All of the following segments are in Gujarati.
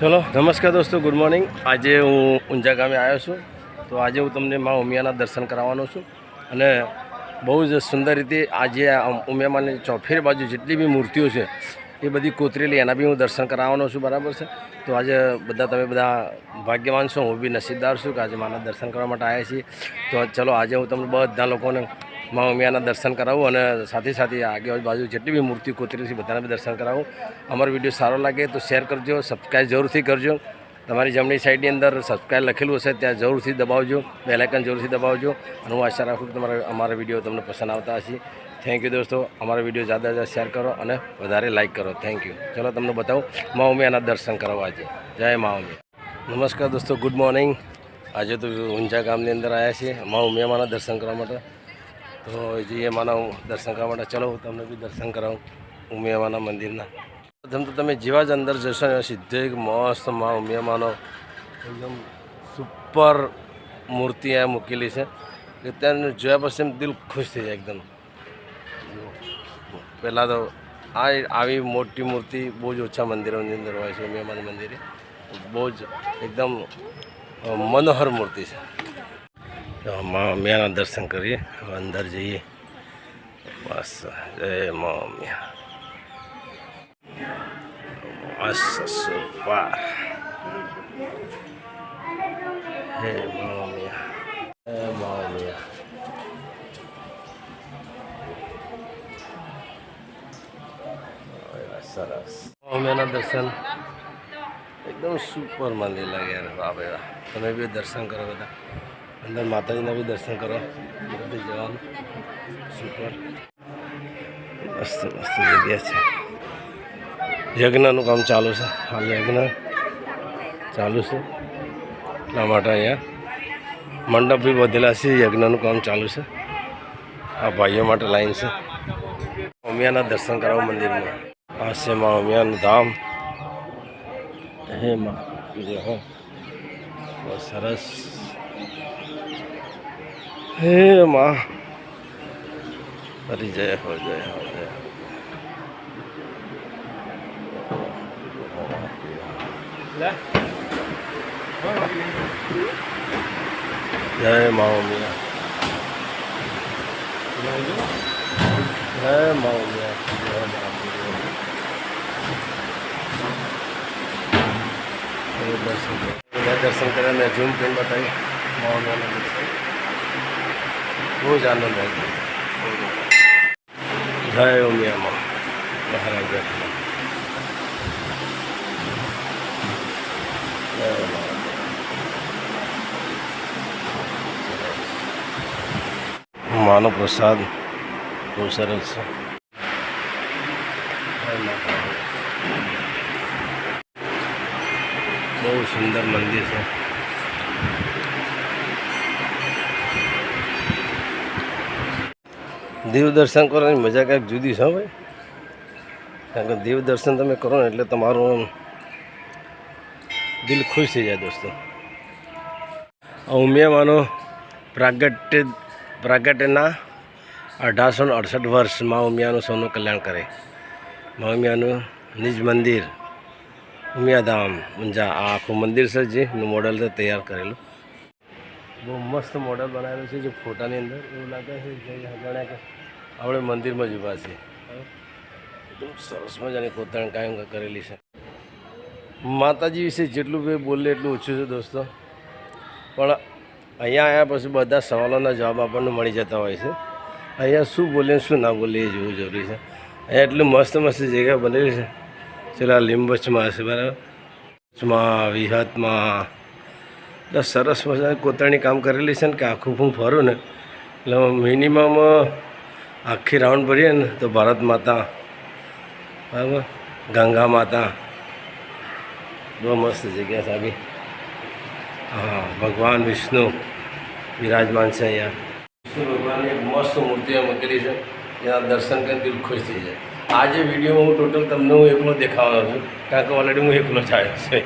ચલો, નમસ્કાર દોસ્તો, ગુડ મોર્નિંગ. આજે હું ઊંઝા ગામે આવ્યો છું. તો આજે હું તમને મા ઉમિયાના દર્શન કરાવવાનો છું. અને બહુ જ સુંદર રીતે આજે ઉમિયામાની ચોફેર બાજુ જેટલી બી મૂર્તિઓ છે, એ બધી કોતરેલી, એના બી હું દર્શન કરાવવાનો છું, બરાબર છે? તો આજે બધા, તમે બધા ભાગ્યવાન છો, હું બી નસીબદાર છું કે આજે માના દર્શન કરવા માટે આવ્યા છીએ. તો ચલો, આજે હું તમને બધા લોકોને મા ઉમિયાના દર્શન કરાવું અને સાથે સાથે આગળ બાજુ જેટલી બી મૂર્તિ કોતરી છે, બધાને બી દર્શન કરાવું. અમારો વીડિયો સારો લાગે તો શેર કરજો સબસ્ક્રાઈબ જરૂરથી કરજો. તમારી જમણી સાઈડની અંદર સબસ્ક્રાઈબ લખેલું હશે, ત્યાં જરૂરથી દબાવજો બેલાઇકન જરૂરથી દબાવજો. અને હું આશા રાખું કે તમારા, અમારા વીડિયો તમને પસંદ આવતા હશે. થેન્ક યુ દોસ્તો, અમારા વીડિયો જ્યાદા જ્યાદા શેર કરો અને વધારે લાઇક કરો. થેન્ક યુ ચલો તમને બતાવું મા ઉમિયાના દર્શન કરાવવા આજે. જય મા નમસ્કાર દોસ્તો ગુડ મોર્નિંગ આજે તો ઊંઝા ગામની અંદર આવ્યા છીએ. મા ઉમિયામાના દર્શન કરવા માટે. તો જઈએ માના દર્શન કરવા માટે. ચલો, હું તમને બી દર્શન કરાવું. ઉમિયામાના મંદિરના. પ્રથમ તો તમે જેવા જ અંદર જશો ને, સીધો એક મસ્ત મા ઉમિયામાનો એકદમ સુપર મૂર્તિ આ મૂકેલી છે. કે ત્યાં જોયા પછી એમ દિલ ખુશ થઈ જાય એકદમ. પહેલાં તો આ આવી મોટી મૂર્તિ બહુ જ ઓછા મંદિરોની અંદર હોય છે, ઉમિયામાના મંદિરે. બહુ જ એકદમ મનોહર મૂર્તિ છે. તો મા દર્શન કરીએ. અંદર જઈએ. બસ, જય મા ઉમિયા મસ્ત સુપર. હે મા હે મા સરસ. મા દર્શન. એકદમ સુપર મંદિર લાગે યાર. બાપ તમે બી દર્શન કરો બધા. અંદર માતાજીના બી દર્શન કરો. જવાનું. સુપર મસ્ત મસ્ત જગ્યા છે. યજ્ઞનું કામ ચાલુ છે. હાલ યજ્ઞ ચાલુ છે. એટલા માટે અહીંયા મંડપ બી બધેલા છે. યજ્ઞનું કામ ચાલુ છે. આ ભાઈઓ માટે લાઈન છે. ઉમિયાના દર્શન કરાવો મંદિરમાં. આ છે મા ઉમિયાનું ધામ. હે માં. બહુ સરસ. હે માં. હરી જય, હો જય હો જય. જય મા ઉમિયા જય મા ઉમિયા જય મા દર્શન દર્શન કર્યા મેં ઝૂમ કરીને બતાવી માવડાના દર્શન બહુ જ આનંદ આવ્યો જય ઉમિયામાં મહારાજ જય મા. માનો પ્રસાદ બહુ સરસ છે જય માતા. બહુ સુંદર મંદિર છે દેવ દર્શન કરવાની મજા કાંઈક જુદી છે ભાઈ? કારણ કે દેવ દર્શન તમે કરો ને એટલે તમારું દિલ ખુશ થઈ જાય દોસ્તો. ઉમિયામાનો પ્રાગટ્ય પ્રાગટ્યના અઢારસો ને અડસઠ વર્ષમાં ઉમિયાનું સૌનું કલ્યાણ કરે. મા ઉમિયાનું નિજ મંદિર, ઉમિયાધામ, ઊંઝા. આ આખું મંદિર છે જે મોડલ છે તૈયાર કરેલું. બહુ મસ્ત મોડલ બનાવેલું છે જે ફોટાની અંદર. એવું લાગે છે જે જાણે કે આપણે મંદિરમાં જ ઊભા છીએ. એકદમ સરસ મજાની કોતરણ કાયમ કરેલી છે. માતાજી વિશે જેટલું બે બોલે એટલું ઓછું છે દોસ્તો. પણ અહીંયા આવ્યા પછી બધા સવાલોના જવાબ આપણને મળી જતા હોય છે. અહીંયા શું બોલે શું ના બોલે એ જોવું જરૂરી છે. અહીંયા એટલું મસ્ત મસ્ત જગ્યા બનેલી છે. ચેલા લીંબચમાં હશે, બરાબર? વિહતમાં. એટલે સરસ મજાની કોતરણી કામ કરેલી છે ને કે આખું હું ફરું ને. એટલે મિનિમમ આખી રાઉન્ડ ભરીએ ને તો ભારત માતા, બરાબર? ગંગા માતા. બહુ મસ્ત જગ્યા સાબી હા, ભગવાન, વિષ્ણુ બિરાજમાન છે અહીંયા. વિષ્ણુ ભગવાનની મસ્ત મૂર્તિઓ મૂકેલી છે. એના દર્શન કરીને દિલ ખુશ થઈ જાય. આજે વિડીયોમાં હું ટોટલ તમને હું એકલો દેખાવાનો છું, કારણ કે ઓલરેડી હું એકલો જ આવ્યો છું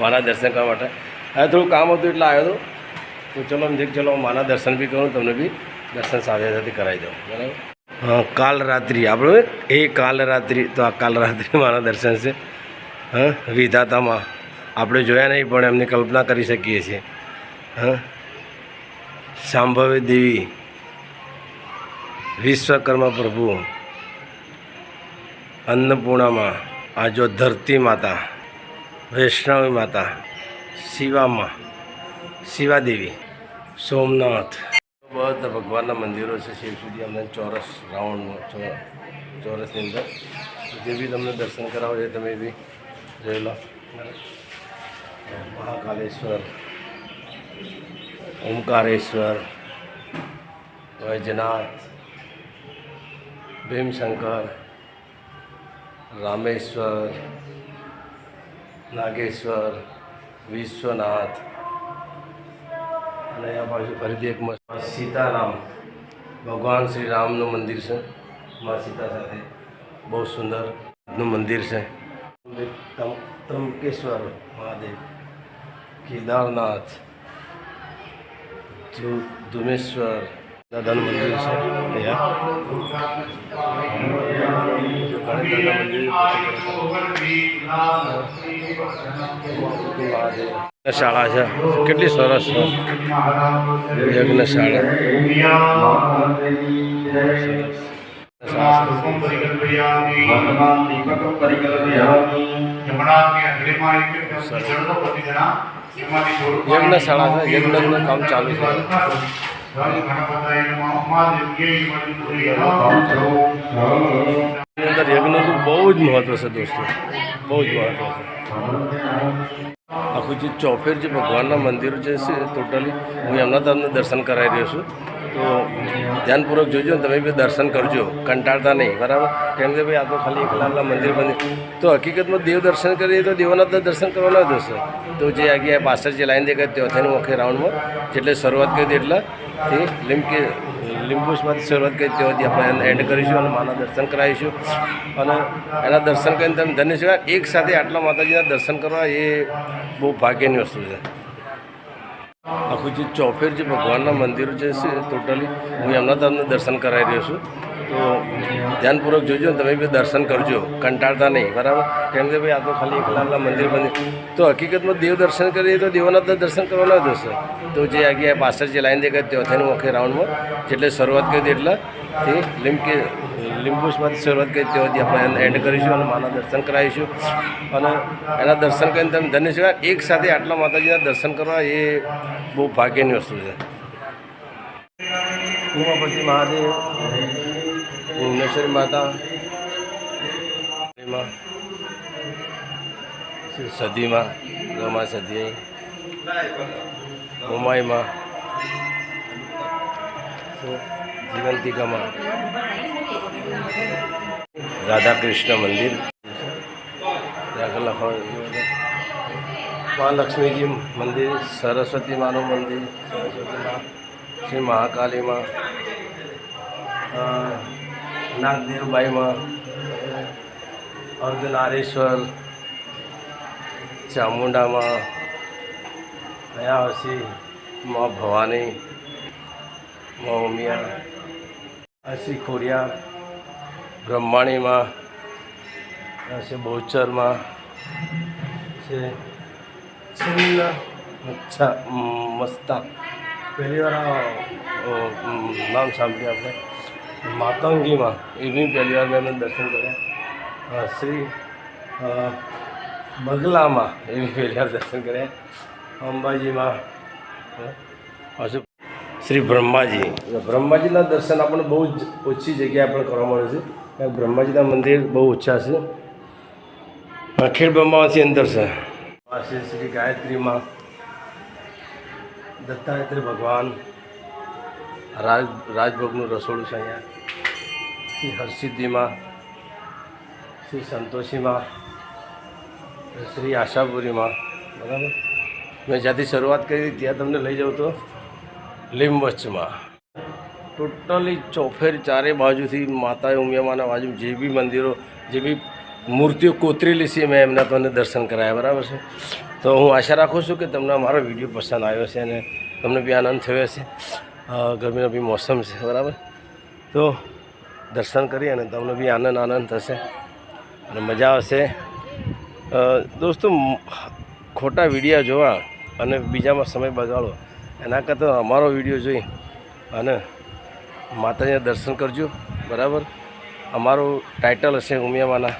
મારા દર્શન કરવા માટે. હવે થોડું કામ હતું એટલે આવ્યો હતો તો ચલો જે ચલો મારા દર્શન બી કરું તમને બી. દર્શન સાથે સાથે કરાવી દઉં. બરાબર. કાલ રાત્રિ. આપણે એ કાલ રાત્રિ તો આ કાલ રાત્રિ મારા દર્શન છે. હા વિધાતામાં. આપણે જોયા નહીં પણ એમની કલ્પના કરી શકીએ છીએ. હા. સાંભવે દેવી. વિશ્વકર્મા પ્રભુ. અન્નપૂર્ણામાં. આ જો ધરતી માતા. વૈષ્ણવી માતા. શિવામાં. શિવાદેવી. સોમનાથ. બધા ભગવાનના મંદિરો છે, શિવ સુધી અમને ચોરસ રાઉન્ડ ચોરસની અંદર. જે બી તમને દર્શન કરાવો છે તમે બી જોઈ લો. મહાકાલેશ્વર, ઓમકારેશ્વર, વૈજનાથ, ભીમશંકર, રામેશ્વર, નાગેશ્વર, વિશ્વનાથ અને આ બાજુ ફરીથી એક મસ્ત સીતારામ ભગવાન શ્રી રામનું મંદિર છે મા સીતા સાથે બહુ સુંદરનું મંદિર છે ત્રમ- ત્રંબકેશ્વર મહાદેવ કેદારનાથ ધ્રુ- ધુમેશ્વર દાદાનું મંદિર છે અહીંયા જો ગણેશ દાદા મંદિર મહાદેવ શાળા છે. કેટલી સરસ યજ્ઞશાળા યજ્ઞશાળા છે. યજ્ઞનું કામ ચાલુ છે. અંદર યજ્ઞનું બહુ જ મહત્વ છે દોસ્તો. બહુ જ મહત્વ છે. આખું જે ચોફેર જે ભગવાનના મંદિરો જે છે ટોટલી હું એમના તમને દર્શન કરાવી રહ્યો છું. તો ધ્યાનપૂર્વક જોજો તમે બી દર્શન કરજો. કંટાળતા નહીં, બરાબર? કેમ કે ભાઈ, આ તો ખાલી એકલા મંદિર બંધ તો હકીકતમાં દેવ દર્શન કરીએ તો દેવના તો દર્શન કરવાના જ હશે. તો જે આગળ પાછળ જે લાઈન દેખાય ત્યાંથી હું આખી રાઉન્ડમાં, જેટલે શરૂઆત કરી દે એટલા તે લીમકે લીંબુસમાંથી શરૂઆત કરી ત્યાંથી આપણે એન્ડ કરીશું અને માના દર્શન કરાવીશું. અને એના દર્શન કરીને તમે ધન્ય છે એક સાથે આટલા માતાજીના દર્શન કરવા એ બહુ ભાગ્યની વસ્તુ છે. આખું જે ચોફેર જે ભગવાનના મંદિરો જે છે ટોટલી હું એમના તમને દર્શન કરાવી રહ્યો છું. તો ધ્યાનપૂર્વક જોજો તમે બી દર્શન કરજો. કંટાળતા નહીં. બરાબર? કેમ કે ભાઈ, આ તો ખાલી એકલા મંદિર બંધ તો હકીકતમાં દેવ દર્શન કરીએ તો દેવોના તો દર્શન કરવાના જ હશે. તો જે આગળ પાછળ જે લાઈન દેખાય ત્યાંથી આખી રાઉન્ડમાં, જેટલે શરૂઆત કરી એટલા તે લીમકે લીંબુસમાંથી શરૂઆત કરી ત્યાંથી આપણે એન્ડ કરીશું અને માના દર્શન કરાવીશું. અને એના દર્શન કરીને તમે ધન્ય છો એક સાથે આટલા માતાજીના દર્શન કરવા એ બહુ ભાગ્યની વસ્તુ છે. ઉમાપતિ મહાદેવ. ભુવનેશ્વરી માતા. સદીમાં ગમા સદી મુંબઈમાં. જીવંતિકામાં રાધા કૃષ્ણ મંદિર. મા લક્ષ્મીજી મંદિર સરસ્વતી માનું મંદિર સરસ્વતી શ્રી મહાકાલીમાં. અ, નાગદેવબાઈમાં અર્ધનારેશ્વર ચામુંડામાં અહીંયા હસી મા ભવાની મા ઉમિયા હસી ખોડિયા બ્રહ્માણીમાં હશે બહુચરમાં છે મચ્છા મસ્તા. પહેલી વાર નામ સાંભળ્યું આપણે. માતંગીમાં. એ બી પહેલી વાર મેં દર્શન કર્યા. શ્રી બગલામાં એ બી પહેલી વાર દર્શન કર્યા. અંબાજીમાં. પાછું હજુ શ્રી બ્રહ્માજી. બ્રહ્માજીના દર્શન આપણને બહુ જ ઓછી જગ્યાએ આપણે કરવા મળે છે. કારણ કે બ્રહ્માજીના મંદિર બહુ ઓછા છે. અખિલ બ્રહ્માવાસી અંદર છે. પાસે શ્રી ગાયત્રીમાં. દત્તાત્રેય ભગવાન. રાજ રાજભોગનું રસોડું છે અહીંયા. શ્રી હરસિદ્ધિમાં, શ્રી સંતોષીમાં શ્રી આશાપુરીમાં. બરાબર? મેં જ્યાંથી શરૂઆત કરી ત્યાં તમને લઈ જાઉં તો લીંબચમાં ટોટલી ચોફેર ચારે બાજુથી માતા ઉમિયામાના બાજુ જે બી મંદિરો, જે બી મૂર્તિઓ કોતરેલી છે મેં એમના તમને દર્શન કરાયા, બરાબર છે? તો હું આશા રાખું છું કે તમને અમારો વીડિયો પસંદ આવ્યો છે અને તમને બી આનંદ થયો હશે. ગરમીનો બી મોસમ છે, બરાબર? તો દર્શન કરી અને તમને બી આનંદ આનંદ થશે અને મજા આવશે. દોસ્તો ખોટા વિડીયા જોવા અને બીજામાં સમય બગાડો એના કરતાં અમારો વીડિયો જોઈ અને માતાજીના દર્શન કરજો, બરાબર? અમારું ટાઇટલ હશે ઉમિયામાના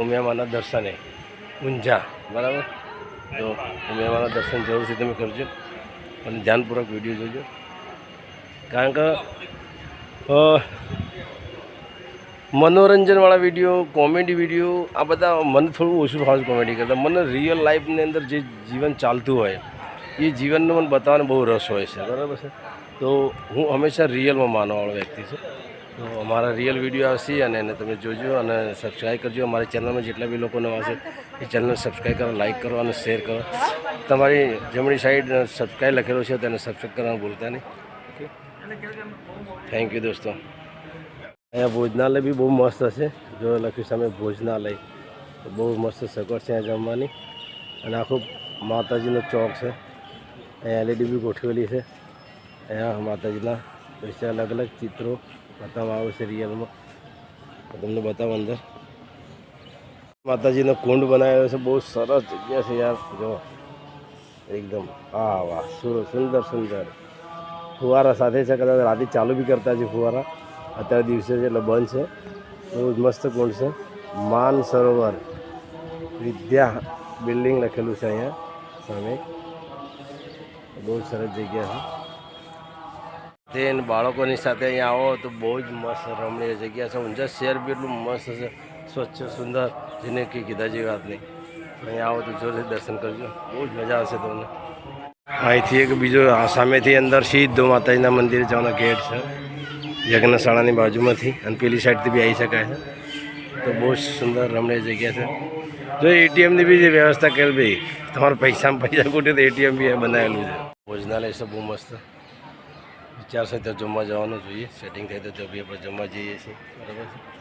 ઉમિયામાના દર્શને, ઊંઝા, બરાબર? તો ઉમિયામાના દર્શન જરૂરથી તમે કરજો અને ધ્યાનપૂર્વક વીડિયો જોજો. કારણ કે મનોરંજનવાળા વીડિયો કોમેડી વીડિયો આ બધા મને થોડું ઓછું ભાવે કોમેડી કરતા. મને રિયલ લાઈફની અંદર જે જીવન ચાલતું હોય, એ જીવનનો મને બતાવવાનો બહુ રસ હોય છે. બરાબર છે? તો હું હંમેશા રિયલમાં માનવાવાળો વ્યક્તિ છું. તો અમારા રિયલ વીડિયો આવશે અને એને તમે જોજો અને સબસ્ક્રાઈબ કરજો. અમારી ચેનલમાં જેટલા બી લોકોને આવશે એ ચેનલને સબસ્ક્રાઈબ કરો લાઈક કરો અને શેર કરો. તમારી જમણી સાઈડ સબસ્ક્રાઈબ લખેલો છે, તેને સબસ્ક્રાઈબ કરવાનું ભૂલતા નહીં. થેન્ક યુ દોસ્તો. અહીંયા ભોજનાલય બી બહુ મસ્ત હશે જો લખ્યું સામે ભોજનાલય. તો બહુ મસ્ત સગવડ છે અહીંયા જમવાની. અને આખું માતાજીનો ચોક છે. અહીંયા એલઈડી બી ગોઠવેલી છે. અહીંયા માતાજીના વિશે અલગ અલગ ચિત્રો બતાવવામાં આવે છે રિયલમાં. તમને બતાવો અંદર. માતાજીનો કુંડ બનાવેલો છે. બહુ સરસ જગ્યા છે યાર. જો એકદમ હા વાહ. સુંદર સુંદર. ફુવારા સાથે છે. કદાચ રાતે ચાલુ બી કરતા છે ફુવારા. અત્યારે દિવસે છે એટલે બંધ છે. બહુ જ મસ્ત કુંડ છે? માન સરોવર. વિદ્યા બિલ્ડિંગ લખેલું છે અહીંયા સામે. બહુ સરસ જગ્યા છે. તે બાળકોની સાથે અહીંયા આવો તો બહુ જ મસ્ત રમણીય જગ્યા છે. ઊંઝા શહેર બી એટલું મસ્ત છે. સ્વચ્છ, સુંદર, જેને કંઈ કીધા જેવી વાત નહીં. અહીંયા આવો તો જોરથી દર્શન કરજો. બહુ જ મજા આવશે તમને. અહીંથી એક બીજો સામેથી અંદર સીધો માતાજીના મંદિરે જવાનો ગેટ છે. યજ્ઞશાળાની બાજુમાંથી અને પેલી સાઈડથી બી આવી શકાય છે. તો બહુ સુંદર રમણીય જગ્યા છે. જો એટીએમની બી જે વ્યવસ્થા કરેલ ભાઈ તમારા પૈસામાં પૈસા ખૂટે તો એટીએમ બી બનાવેલું છે. ભોજનાલય છે, બહુ મસ્ત. વિચારશે તો જમવા જવાનું જોઈએ સેટિંગ થાય તો બી આપણે જમવા જઈએ છીએ. બરાબર છે?